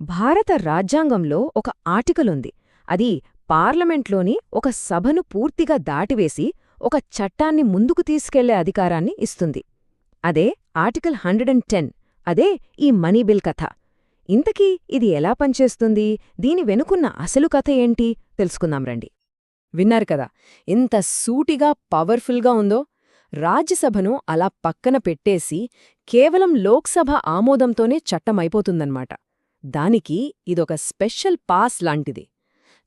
భారత రాజ్యాంగంలో ఒక ఆర్టికలుంది. అది పార్లమెంట్లోని ఒక సభను పూర్తిగా దాటివేసి ఒక చట్టాన్ని ముందుకు తీసుకెళ్ళే అధికారాన్ని ఇస్తుంది. అదే ఆర్టికల్ హండ్రెడ్ అండ్ టెన్. అదే ఈ మనీ బిల్ కథ. ఇంతకీ ఇది ఎలా పనిచేస్తుంది? దీని వెనుకున్న అసలు కథ ఏంటి? తెలుసుకుందాం రండి. విన్నారు కదా ఇంత సూటిగా పవర్ఫుల్గా ఉందో? రాజ్యసభను అలా పక్కన పెట్టేసి కేవలం లోక్సభ ఆమోదంతోనే చట్టమైపోతుందన్నమాట. దానికి ఇదొక స్పెషల్ పాస్ లాంటిది.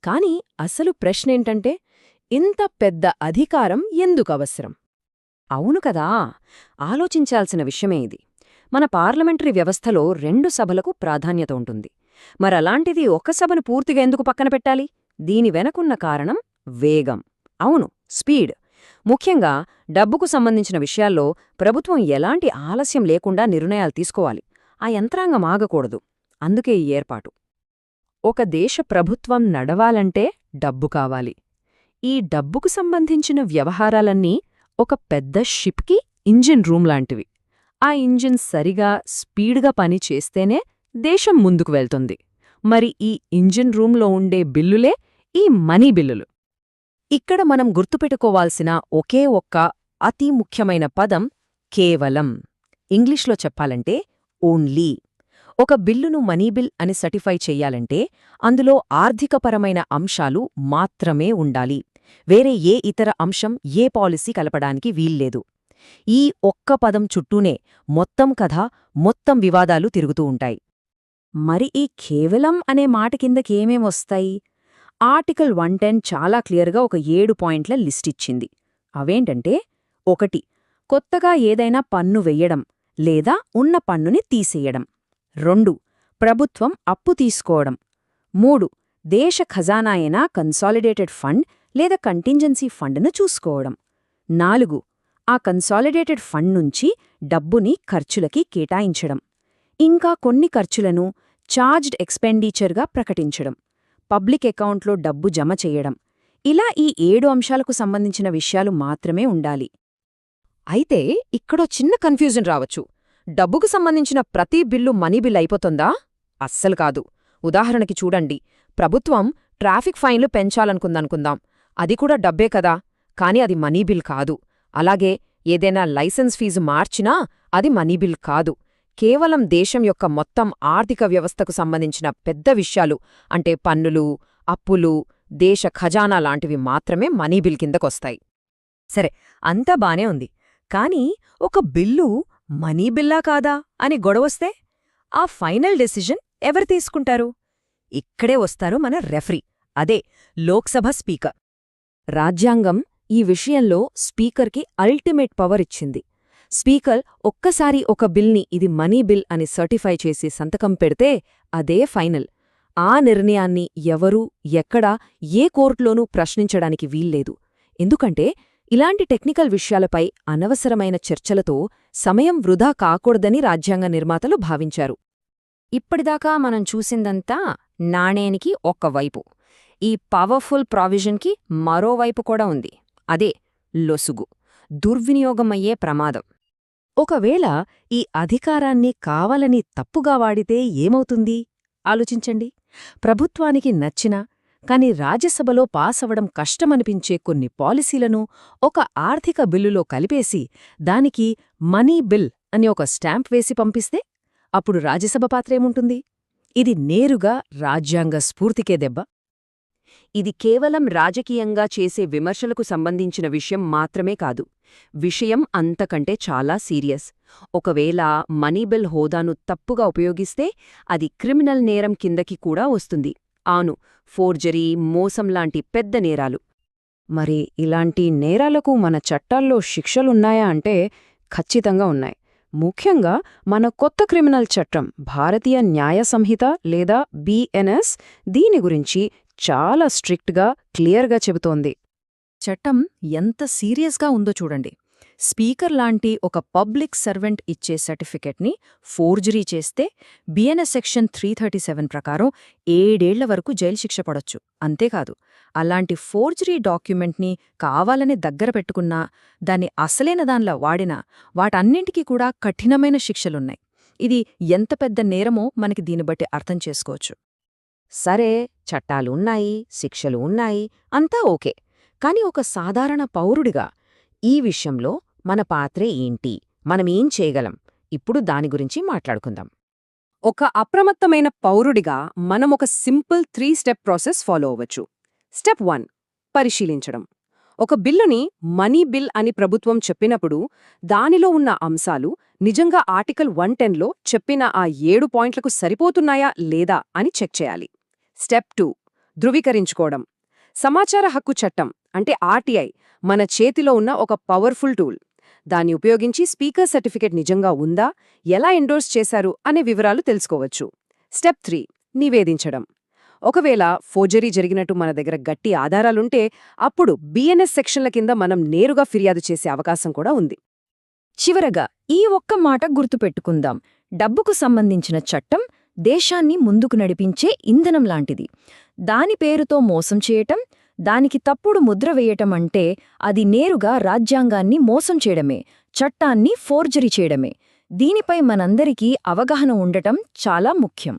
కాని అసలు ప్రశ్నేంటంటే ఇంత పెద్ద అధికారం ఎందుకు అవసరం అవును కదా! ఆలోచించాల్సిన విషయమే ఇది. మన పార్లమెంటరీ వ్యవస్థలో రెండు సభలకు ప్రాధాన్యత ఉంటుంది. మరలాంటిది ఒక సభను పూర్తిగా ఎందుకు పక్కన పెట్టాలి? దీని వెనకున్న కారణం వేగం. అవును స్పీడ్. ముఖ్యంగా డబ్బుకు సంబంధించిన విషయాల్లో ప్రభుత్వం ఎలాంటి ఆలస్యం లేకుండా నిర్ణయాలు తీసుకోవాలి. ఆ యంత్రాంగం ఆగకూడదు. అందుకే ఈ ఏర్పాటు. ఒక దేశ ప్రభుత్వం నడవాలంటే డబ్బు కావాలి. ఈ డబ్బుకు సంబంధించిన వ్యవహారాలన్నీ ఒక పెద్ద షిప్కి ఇంజిన్ రూమ్ లాంటివి. ఆ ఇంజిన్ సరిగా స్పీడ్గా పని చేస్తేనే దేశం ముందుకు వెళ్తుంది. మరి ఈ ఇంజిన్ రూంలో ఉండే బిల్లులే ఈ మనీ బిల్లులు. ఇక్కడ మనం గుర్తుపెట్టుకోవాల్సిన ఒకే ఒక్క అతి ముఖ్యమైన పదం కేవలం. ఇంగ్లీష్లో చెప్పాలంటే ఓన్లీ. ఒక బిల్లును మనీ బిల్ అని సర్టిఫై చెయ్యాలంటే అందులో ఆర్థికపరమైన అంశాలు మాత్రమే ఉండాలి. వేరే ఏ ఇతర అంశం ఏ పాలసీ కలపడానికి వీల్లేదు. ఈ ఒక్క పదం చుట్టూనే మొత్తం కథ మొత్తం వివాదాలు తిరుగుతూ ఉంటాయి. మరి ఈ కేవలం అనే మాట కిందకేమేమొస్తాయి ఆర్టికల్ వన్ టెన్ చాలా క్లియర్గా ఒక ఏడు పాయింట్ల లిస్ట్ ఇచ్చింది. అవేంటంటే ఒకటి కొత్తగా ఏదైనా పన్ను వెయ్యడం లేదా ఉన్న పన్నుని తీసేయడం. రెండు. ప్రభుత్వం అప్పు తీసుకోవడం. మూడు. దేశ ఖజానాయనా కన్సాలిడేటెడ్ ఫండ్ లేదా కంటింజెన్సీ ఫండ్ను చూసుకోవడం. నాలుగు. ఆ కన్సాలిడేటెడ్ ఫండ్ నుంచి డబ్బుని ఖర్చులకి కేటాయించడం. ఇంకా కొన్ని ఖర్చులను చార్జ్డ్ ఎక్స్పెండిచర్గా ప్రకటించడం. పబ్లిక్ అకౌంట్లో డబ్బు జమ చేయడం. ఇలా ఈ ఏడు అంశాలకు సంబంధించిన విషయాలు మాత్రమే ఉండాలి. అయితే ఇక్కడో చిన్న కన్ఫ్యూజన్ రావచ్చు. డబ్బుకు సంబంధించిన ప్రతి బిల్లు మనీ బిల్ అయిపోతుందా? అస్సలు కాదు. ఉదాహరణకి చూడండి. ప్రభుత్వం ట్రాఫిక్ ఫైన్లు పెంచాలనుకుందనుకుందాం. అది కూడా డబ్బే కదా. కాని అది మనీ బిల్ కాదు. అలాగే ఏదైనా లైసెన్స్ ఫీజు మార్చినా అది మనీ బిల్ కాదు. కేవలం దేశం యొక్క మొత్తం ఆర్థిక వ్యవస్థకు సంబంధించిన పెద్ద విషయాలు అంటే పన్నులు అప్పులు దేశ ఖజానా లాంటివి మాత్రమే మనీ బిల్ కిందకొస్తాయి. సరే అంతా బానే ఉంది. కాని ఒక బిల్లు మనీ బిల్లా కాదా అని గొడవస్తే ఆ ఫైనల్ డెసిజన్ ఎవరు తీసుకుంటారు? ఇక్కడే వస్తారు మన రెఫరీ. అదే లోక్సభ స్పీకర్. రాజ్యాంగం ఈ విషయంలో స్పీకర్కి అల్టిమేట్ పవర్ ఇచ్చింది. స్పీకర్ ఒక్కసారి ఒక బిల్ని ఇది మనీ బిల్ అని సర్టిఫై చేసి సంతకం పెడితే అదే ఫైనల్. ఆ నిర్ణయాన్ని ఎవరూ ఎక్కడా ఏ కోర్టులోనూ ప్రశ్నించడానికి వీల్లేదు. ఎందుకంటే ఇలాంటి టెక్నికల్ విషయాలపై అనవసరమైన చర్చలతో సమయం వృధా కాకూడదని రాజ్యాంగ నిర్మాతలు భావించారు. ఇప్పటిదాకా మనం చూసిందంతా నాణేనికి ఒక్కవైపు. ఈ పవర్ఫుల్ ప్రావిజన్కి మరోవైపు కూడా ఉంది. అదే లొసుగు దుర్వినియోగమయ్యే ప్రమాదం. ఒకవేళ ఈ అధికారాన్ని కావాలని తప్పుగా వాడితే ఏమవుతుంది? ఆలోచించండి. ప్రభుత్వానికి నచ్చినా కాని రాజ్యసభలో పాసవడం కష్టమనిపించే కొన్ని పాలసీలను ఒక ఆర్థిక బిల్లులో కలిపేసి దానికి మనీ బిల్ అని ఒక స్టాంప్ వేసి పంపిస్తే అప్పుడు రాజ్యసభ పాత్రేముంటుంది ఇది నేరుగా రాజ్యాంగ స్ఫూర్తికే దెబ్బ. ఇది కేవలం రాజకీయంగా చేసే విమర్శలకు సంబంధించిన విషయం మాత్రమే కాదు. విషయం అంతకంటే చాలా సీరియస్. ఒకవేళ మనీబెల్ హోదాను తప్పుగా ఉపయోగిస్తే అది క్రిమినల్ నేరం కిందకి కూడా వస్తుంది. ఆను ఫోర్జరీ మోసం లాంటి పెద్ద నేరాలు. మరి ఇలాంటి నేరాలకు మన చట్టాల్లో శిక్షలున్నాయా అంటే ఖచ్చితంగా ఉన్నాయి. ముఖ్యంగా మన కొత్త క్రిమినల్ చట్టం భారతీయ న్యాయ సంహిత లేదా బిఎన్ఎస్ దీని గురించి చాలా స్ట్రిక్ట్గా క్లియర్గా చెబుతోంది. చట్టం ఎంత సీరియస్గా ఉందో చూడండి. స్పీకర్ లాంటి ఒక పబ్లిక్ సర్వెంట్ ఇచ్చే సర్టిఫికెట్ని ఫోర్జరీ చేస్తే BNS section three thirty seven ప్రకారం ఏడేళ్ళ వరకు జైలు శిక్ష పడొచ్చు. అంతేకాదు అలాంటి ఫోర్జరీ డాక్యుమెంట్ని కావాలని దగ్గర పెట్టుకున్నా దాన్ని అసలైన దానిలా వాడినా వాటన్నింటికీ కూడా కఠినమైన శిక్షలున్నాయి. ఇది ఎంత పెద్ద నేరమో మనకి దీన్ని బట్టి అర్థం చేసుకోవచ్చు. సరే చట్టాలు ఉన్నాయి శిక్షలు ఉన్నాయి అంతా ఓకే. కాని ఒక సాధారణ పౌరుడిగా ఈ విషయంలో మన పాత్రే ఏంటి? మనమేం చేయగలం? ఇప్పుడు దాని గురించి మాట్లాడుకుందాం. ఒక అప్రమత్తమైన పౌరుడిగా మనం ఒక simple three step process follow అవ్వచ్చు. స్టెప్ వన్ పరిశీలించడం. ఒక బిల్లుని మనీ బిల్ అని ప్రభుత్వం చెప్పినప్పుడు దానిలో ఉన్న అంశాలు నిజంగా ఆర్టికల్ వన్ టెన్లో చెప్పిన ఆ ఏడు పాయింట్లకు సరిపోతున్నాయా లేదా అని చెక్ చేయాలి. స్టెప్ టూ ధృవీకరించుకోవడం. సమాచార హక్కు చట్టం అంటే ఆర్టీఐ మన చేతిలో ఉన్న ఒక పవర్ఫుల్ టూల్. దాన్ని ఉపయోగించి స్పీకర్ సర్టిఫికెట్ నిజంగా ఉందా ఎలా ఎండోర్స్ చేశారు అనే వివరాలు తెలుసుకోవచ్చు. స్టెప్ త్రీ నివేదించడం. ఒకవేళ ఫోర్జరీ జరిగినట్టు మన దగ్గర గట్టి ఆధారాలుంటే అప్పుడు బిఎన్ఎస్ సెక్షన్ల కింద మనం నేరుగా ఫిర్యాదు చేసే అవకాశం కూడా ఉంది. చివరగా ఈ ఒక్క మాట గుర్తుపెట్టుకుందాం. డబ్బుకు సంబంధించిన చట్టం దేశాన్ని ముందుకు నడిపించే ఇంధనం లాంటిది. దాని పేరుతో మోసం చేయటం దానికి తప్పుడు ముద్ర వేయటం అంటే అది నేరుగా రాజ్యాంగాన్ని మోసం చేయడమే చట్టాన్ని ఫోర్జరీ చేయడమే. దీనిపై మనందరికీ అవగాహన ఉండటం చాలా ముఖ్యం.